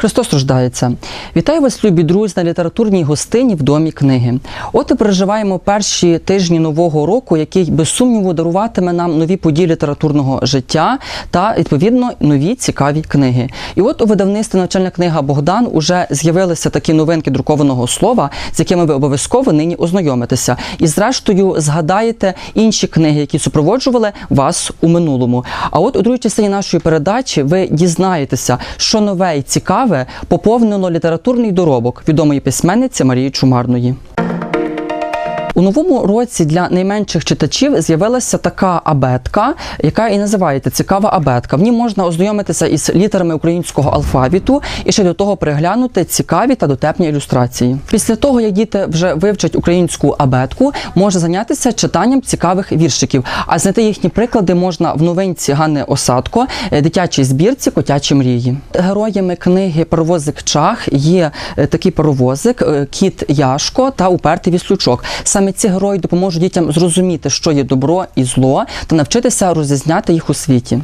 Христос рождається. Вітаю вас, любі друзі, на літературній гостині в домі книги. От і переживаємо перші тижні нового року, який без сумніву даруватиме нам нові події літературного життя та відповідно нові цікаві книги. І от у видавництві навчальна книга Богдан уже з'явилися такі новинки друкованого слова, з якими ви обов'язково нині ознайомитеся. І зрештою згадаєте інші книги, які супроводжували вас у минулому. А от у другій частині нашої передачі ви дізнаєтеся, що нове і цікаве поповнило літературний доробок відомої письменниці Марії Чумарної. У новому році для найменших читачів з'явилася така абетка, яка і називається цікава абетка. В ній можна ознайомитися із літерами українського алфавіту і ще до того переглянути цікаві та дотепні ілюстрації. Після того, як діти вже вивчать українську абетку, можна зайнятися читанням цікавих віршиків. А знайти їхні приклади можна в новинці Ганни Осадко, е, дитячій збірці Котячі мрії. Героями книги Паровозик Чах є е, такий паровозик, е, кіт Яшко та упертий віслючок. Саме ці герої допоможуть дітям зрозуміти, що є добро і зло, та навчитися розрізняти їх у світі.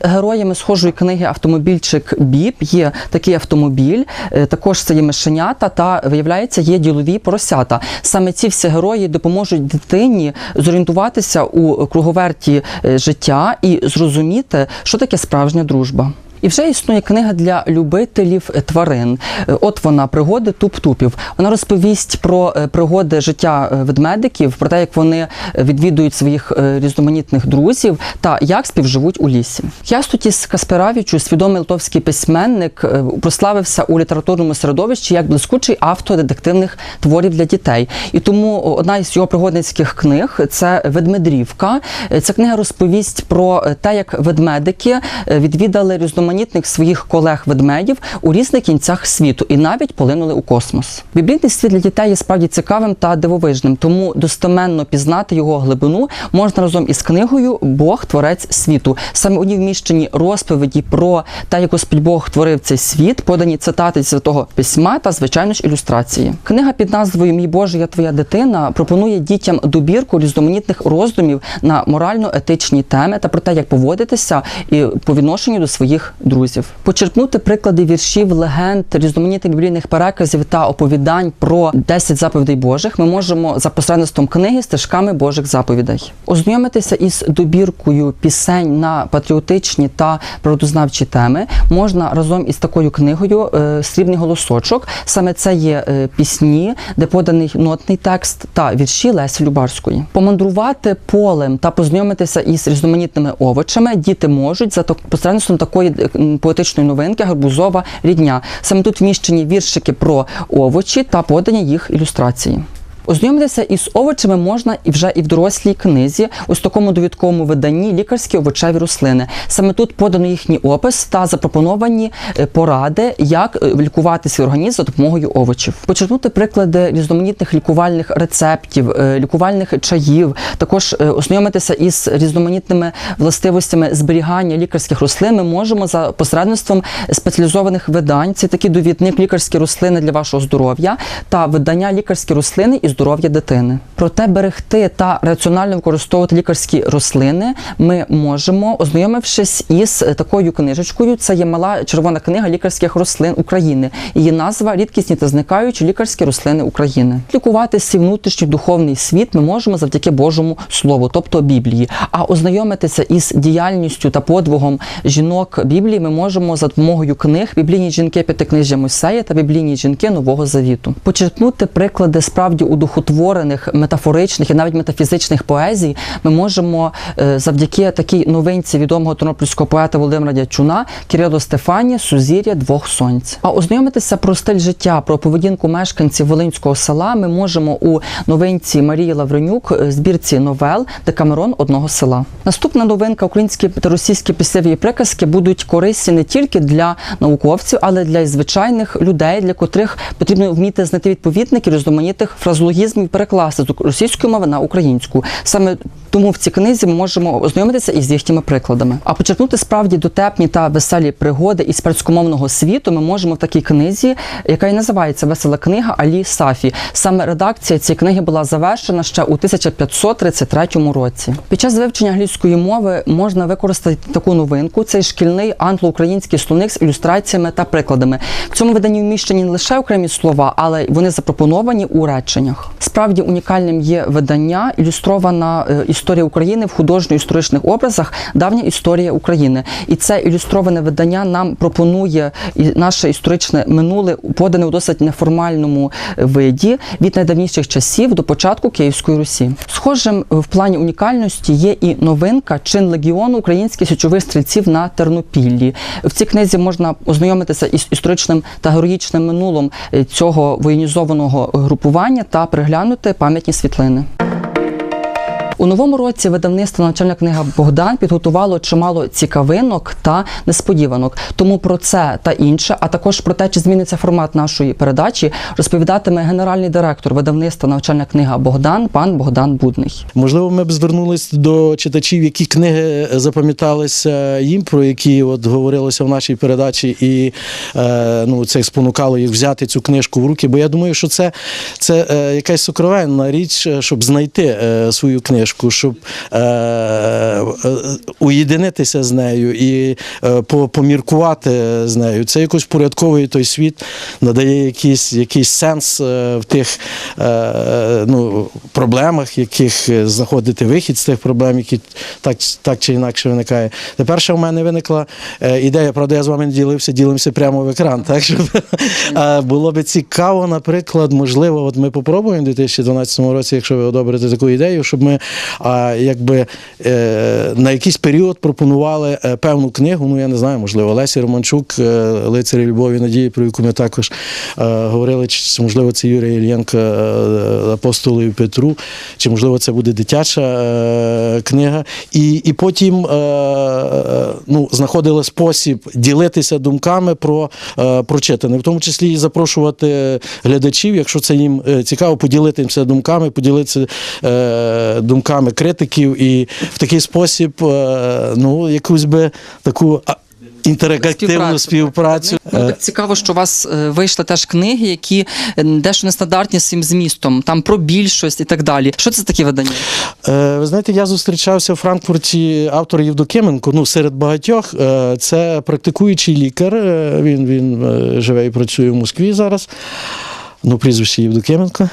Героями схожої книги Автомобільчик Біб є такий автомобіль, е, також це є мишенята та виявляється є ділові поросята. Саме ці всі герої допоможуть дитині зорієнтуватися у круговерті е, життя і зрозуміти, що таке справжня дружба. І вже існує книга для любителів тварин. От вона пригоди туп-тупів. Вона розповість про е, пригоди життя е, ведмедиків, про те, як вони е, відвідують своїх різноманітних друзів та як співживуть у лісі. Ястутіс Касперавічу, свідомий литовський письменник, прославився у літературному середовищі як блискучий автор детективних творів для дітей. І тому одна із його пригодницьких книг це Ведмедрівка. Ця книга розповість про те, як ведмедики відвідали різноманітних своїх колег-ведмедів у різних кінцях світу і навіть полинули у космос. Біблійний світ для дітей є справді цікавим та дивовижним, тому достеменно пізнати його глибину можна разом із книгою Бог творець світу. Саме у ній вміщені розповіді про те, як Господь Бог творив цей світ, подані цитати з святого письма та звичайно ж ілюстрації. Книга під назвою Мій Боже, я твоя дитина пропонує дітям добірку різноманітних роздумів на морально-етичні теми та про те, як поводитися і по відношенню до своїх друзів. Почерпнути приклади віршів, легенд, різноманітних біблійних переказів та оповідань про 10 заповідей Божих ми можемо за посередництвом книги стежками Божих заповідей. Ознайомитися із добіркою пісень на патріотичні та природознавчі теми можна разом із такою книгою е, Срібний голосочок. Саме це є е, пісні, де поданий нотний текст та вірші Лесі Любарської. Помандрувати полем та познайомитися із різноманітними овочами діти можуть за посередництвом такої поетичної новинки Гарбузова рідня. Саме тут вміщені віршики про овочі та подані їх ілюстрації. Ознайомитися із овочами можна і вже і в дорослій книзі, ось такому довідковому виданні лікарські овочеві рослини. Саме тут подано їхній опис та запропоновані е, поради, як е, лікувати свій організм за допомогою овочів. Почерпнути приклади різноманітних лікувальних рецептів, е, лікувальних чаїв, також ознайомитися із різноманітними властивостями зберігання лікарських рослин. Ми можемо за посередництвом спеціалізованих видань. Це такий довідник лікарські рослини для вашого здоров'я та видання лікарські рослини і здоров'я дитини. Проте берегти та раціонально використовувати лікарські рослини ми можемо, ознайомившись із такою книжечкою. Це є мала червона книга лікарських рослин України. Її назва рідкісні та зникаючі лікарські рослини України. Лікувати свій внутрішній духовний світ ми можемо завдяки Божому Слову, тобто Біблії. А ознайомитися із діяльністю та подвигом жінок Біблії ми можемо за допомогою книг Біблійні жінки П'ятикнижжя Мойсея та Біблійні жінки Нового Завіту. Почерпнути приклади справді удухотворених, метафоричних і навіть метафізичних поезій ми можемо е, завдяки такій новинці відомого тернопільського поета Володимира Дячуна Кирило Стефані Сузір'я двох сонць. А ознайомитися про стиль життя, про поведінку мешканців Волинського села ми можемо у новинці Марії Лавренюк е, збірці новел Декамерон одного села. Наступна новинка українські та російські пісеві приказки будуть корисні не тільки для науковців, але й для звичайних людей, для котрих потрібно вміти знайти відповідники різноманітних фразологічних неологізмів перекласти з російської мови на українську. Саме тому в цій книзі ми можемо ознайомитися із їхніми прикладами. А почерпнути справді дотепні та веселі пригоди із польськомовного світу ми можемо в такій книзі, яка і називається Весела книга Алі Сафі. Саме редакція цієї книги була завершена ще у 1533 році. Під час вивчення англійської мови можна використати таку новинку: цей шкільний англо-український словник з ілюстраціями та прикладами. В цьому виданні вміщені не лише окремі слова, але й вони запропоновані у реченнях. Справді унікальним є видання, ілюстрована е, історія України в художньо-історичних образах, давня історія України. І це ілюстроване видання нам пропонує наше історичне минуле подане у досить неформальному виді від найдавніших часів до початку Київської Русі. Схожим в плані унікальності є і новинка чин легіону українських січових стрільців на Тернопіллі. В цій книзі можна ознайомитися із історичним та героїчним минулом е, цього воєнізованого групування та приглянути пам'ятні світлини. У новому році видавництво навчальна книга Богдан підготувало чимало цікавинок та несподіванок. Тому про це та інше, а також про те, чи зміниться формат нашої передачі, розповідатиме генеральний директор видавництва навчальна книга Богдан, пан Богдан Будний. Можливо, ми б звернулись до читачів, які книги запам'яталися їм, про які от говорилося в нашій передачі, і е, ну, це спонукало їх взяти цю книжку в руки. Бо я думаю, що це, це е, якась сокровенна річ, е, щоб знайти е, свою книжку, щоб е, е, уєдинитися з нею і е, по- поміркувати з нею. Це якось порядковує той світ, надає якийсь, якийсь сенс е, в тих е, ну, проблемах, яких е, знаходити вихід з тих проблем, які так, так чи інакше виникає. Тепер ще в мене виникла ідея, правда, я з вами не ділився, ділимося прямо в екран. Так, щоб е, було би цікаво, наприклад, можливо, от ми попробуємо в 2012 році, якщо ви одобрите таку ідею, щоб ми а, якби е, на якийсь період пропонували е, певну книгу, ну я не знаю, можливо, Лесі Романчук, е, лицарі любові надії, про яку ми також говорили, чи можливо це Юрій Ільєнко апостолою Петру, чи можливо це буде дитяча книга. І, і потім ну, знаходили спосіб ділитися думками про прочитане, в тому числі і запрошувати глядачів, якщо це їм цікаво, поділитися думками, поділитися е, думками критиків і в такий спосіб е, ну, якусь би таку. Інтерактивну співпрацю. Е, цікаво, що у вас е, вийшли теж книги, які дещо нестандартні своїм змістом, там про більшість і так далі. Що це за такі видання? Е, Ви знаєте, я зустрічався в Франкфурті автор Євдокименко, ну серед багатьох. Це практикуючий лікар. Він, він живе і працює в Москві зараз. Ну, прізвище Євдокименко.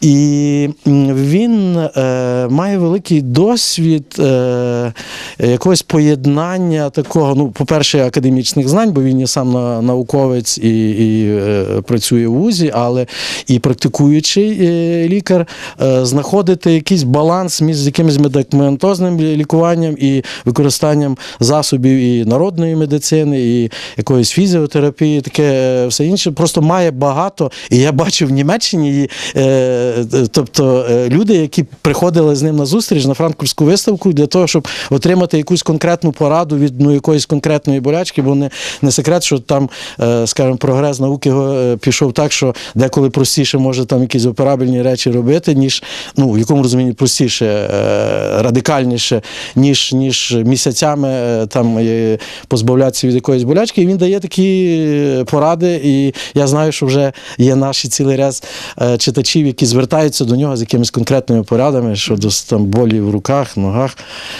І він е, має великий досвід е, якогось поєднання такого, ну, по-перше, академічних знань, бо він є сам на- науковець і, і е, працює в УЗІ, але і практикуючий е, лікар, е, знаходити якийсь баланс між якимось медикаментозним лікуванням і використанням засобів і народної медицини, і якоїсь фізіотерапії, таке е, все інше. Просто має багато. І я бачив в Німеччині, і, е, тобто е, люди, які приходили з ним на зустріч на франкфуртську виставку для того, щоб отримати якусь конкретну пораду від ну, якоїсь конкретної болячки, бо не, не секрет, що там, е, скажімо, прогрес науки е, пішов так, що деколи простіше може там якісь операбельні речі робити, ніж ну, в якому розумінні простіше, е, радикальніше, ніж, ніж місяцями е, там е, позбавлятися від якоїсь болячки. І він дає такі е, поради, і я знаю, що вже є наші цілий ряд е, читачів, які звертаються до нього з якимись конкретними порадами щодо там болі в руках, ногах.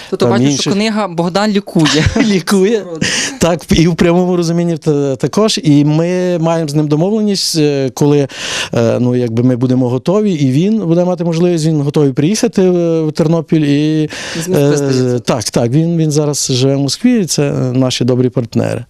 Тобто бачу, що книга Богдан лікує. Лікує. Так, і в прямому розумінні також. І ми маємо з ним домовленість, е, коли е, ну, якби ми будемо готові, і він буде мати можливість, він готовий приїхати в Тернопіль. І, е, так, так, він, він зараз живе в Москві, і це наші добрі партнери.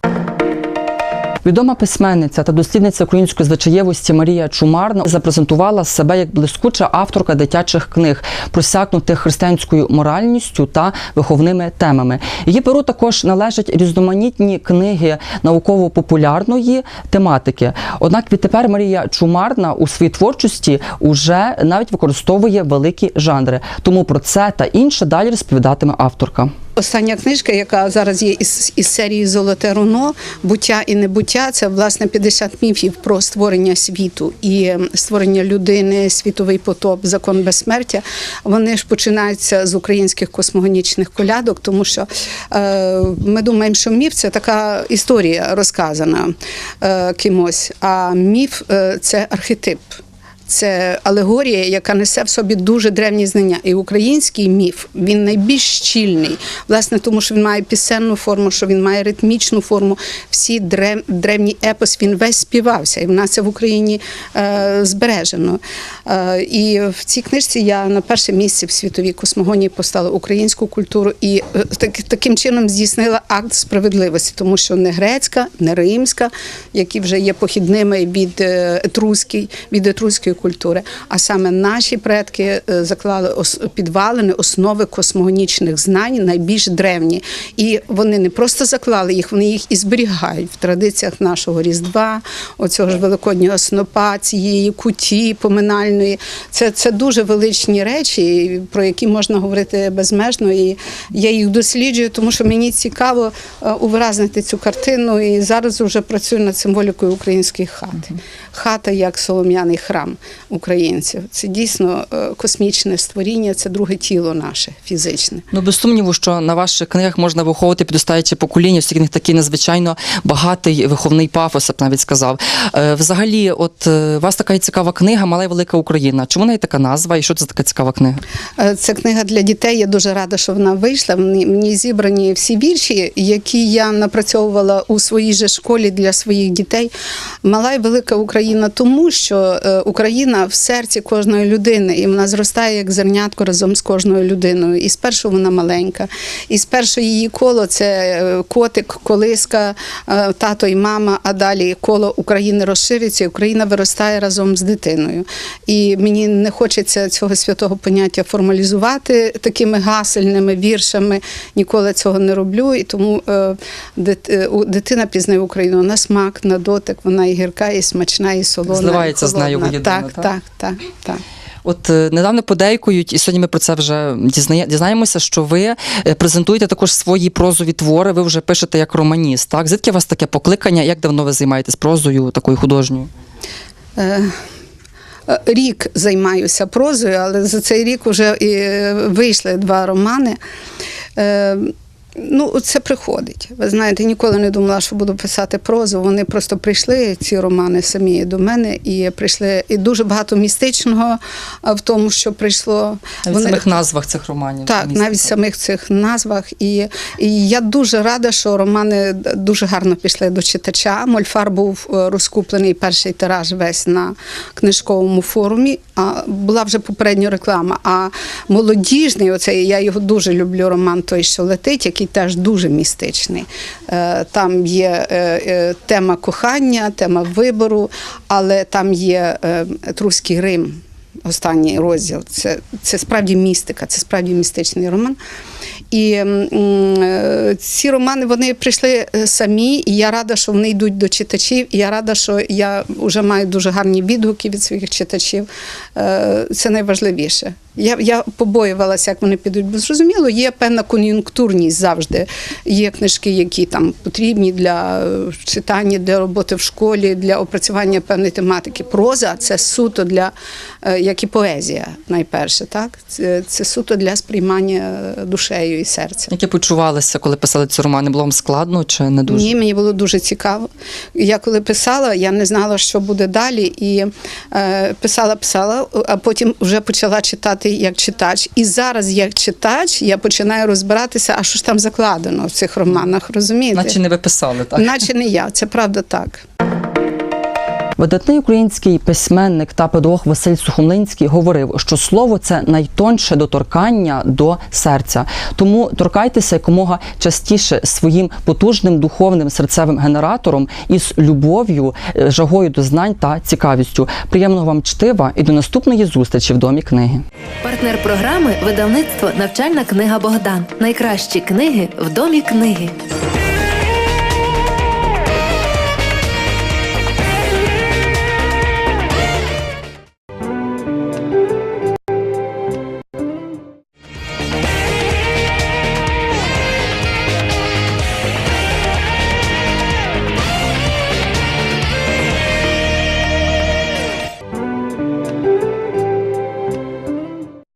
Відома письменниця та дослідниця української звичаєвості Марія Чумарна запрезентувала себе як блискуча авторка дитячих книг, просякнутих християнською моральністю та виховними темами. Її перу також належать різноманітні книги науково-популярної тематики. Однак відтепер Марія Чумарна у своїй творчості уже навіть використовує великі жанри. Тому про це та інше далі розповідатиме авторка. Остання книжка, яка зараз є із, із серії Золоте руно, буття і небуття, це власне 50 міфів про створення світу і ем, створення людини, світовий потоп, закон безсмертя. Вони ж починаються з українських космогонічних колядок, тому що е, ми думаємо, що міф це така історія розказана е, кимось, а міф е, це архетип. Це алегорія, яка несе в собі дуже древні знання. І український міф він найбільш щільний, власне, тому що він має пісенну форму, що він має ритмічну форму. Всі древ, древній епос він весь співався, і в нас це в Україні е, збережено. Е, і в цій книжці я на перше місце в світовій космогонії поставила українську культуру і е, так, таким чином здійснила акт справедливості, тому що не грецька, не римська, які вже є похідними від е, етруської, від етруської культури, а саме наші предки е, заклали підвалини, основи космогонічних знань, найбільш древні. І вони не просто заклали їх, вони їх і зберігають в традиціях нашого Різдва, оцього ж великоднього снопа, цієї куті поминальної. Це, це дуже величні речі, про які можна говорити безмежно. І я їх досліджую, тому що мені цікаво е, увразнити цю картину. І зараз вже працюю над символікою української хати. Хата як солом'яний храм українців. Це дійсно е, космічне створіння, це друге тіло наше фізичне. Ну, без сумніву, що на ваших книгах можна виховувати підростаюче покоління, оскільки них такий надзвичайно багатий виховний пафос, я б навіть сказав. Е, взагалі, от е, у вас така цікава книга Мала і велика Україна. Чому неї така назва і що це така цікава книга? Це книга для дітей. Я дуже рада, що вона вийшла. Ній- зібрані всі вірші, які я напрацьовувала у своїй же школі для своїх дітей. Мала і велика Україна, тому що е, Україна в серці кожної людини, і вона зростає як зернятко разом з кожною людиною. І спершу вона маленька, і спершу її коло це е, котик, колиска, е, тато і мама. А далі коло України розширюється, і Україна виростає разом з дитиною. І мені не хочеться цього святого поняття формалізувати такими гасельними віршами. Ніколи цього не роблю. І тому дитина пізнає Україну на смак, на дотик. Вона і гірка, і смачна, і солона. Зливається і з нею воєдино, Так, так? так, так, так. От е, недавно подейкують, і сьогодні ми про це вже дізнає, дізнаємося, що ви е, презентуєте також свої прозові твори. Ви вже пишете як романіст. Так, звідки у вас таке покликання? Як давно ви займаєтесь прозою такою художньою? Е, е, Рік займаюся прозою, але за цей рік вже і вийшли два романи. Ну, це приходить. Ви знаєте, ніколи не думала, що буду писати прозу. Вони просто прийшли, ці романи самі до мене, і прийшли і дуже багато містичного в тому, що прийшло. В самих назвах цих романів. Так, містите. навіть в самих цих назвах. І, і я дуже рада, що романи дуже гарно пішли до читача. Мольфар був е, розкуплений перший тираж весь на книжковому форумі. А була вже попередня реклама. А молодіжний, оцей я його дуже люблю. Роман той, що летить, який теж дуже містичний. Е, Там є е, е, тема кохання, тема вибору, але там є Етруський Рим останній розділ. Це, це справді містика, це справді містичний роман. І ці романи вони прийшли самі, і я рада, що вони йдуть до читачів. І я рада, що я вже маю дуже гарні відгуки від своїх читачів. Це найважливіше. Я, я побоювалася, як вони підуть, бо зрозуміло, є певна кон'юнктурність завжди. Є книжки, які там потрібні для е, читання, для роботи в школі, для опрацювання певної тематики. Проза це суто для, е, як і поезія, найперше, так? Це, це суто для сприймання е, душею і серцем. Які почувалися, коли писали ці романи? Було вам складно чи не дуже? Ні, мені було дуже цікаво. Я коли писала, я не знала, що буде далі. І е, писала, писала, а потім вже почала читати як читач. І зараз, як читач, я починаю розбиратися, а що ж там закладено в цих романах, розумієте? Наче не ви писали, так? Наче не я, це правда так. Видатний український письменник та педагог Василь Сухомлинський говорив, що слово це найтонше доторкання до серця. Тому торкайтеся якомога частіше своїм потужним духовним серцевим генератором із любов'ю, е, жагою до знань та цікавістю. Приємного вам чтива і до наступної зустрічі в домі книги. Партнер програми видавництво Навчальна книга Богдан. Найкращі книги в домі книги.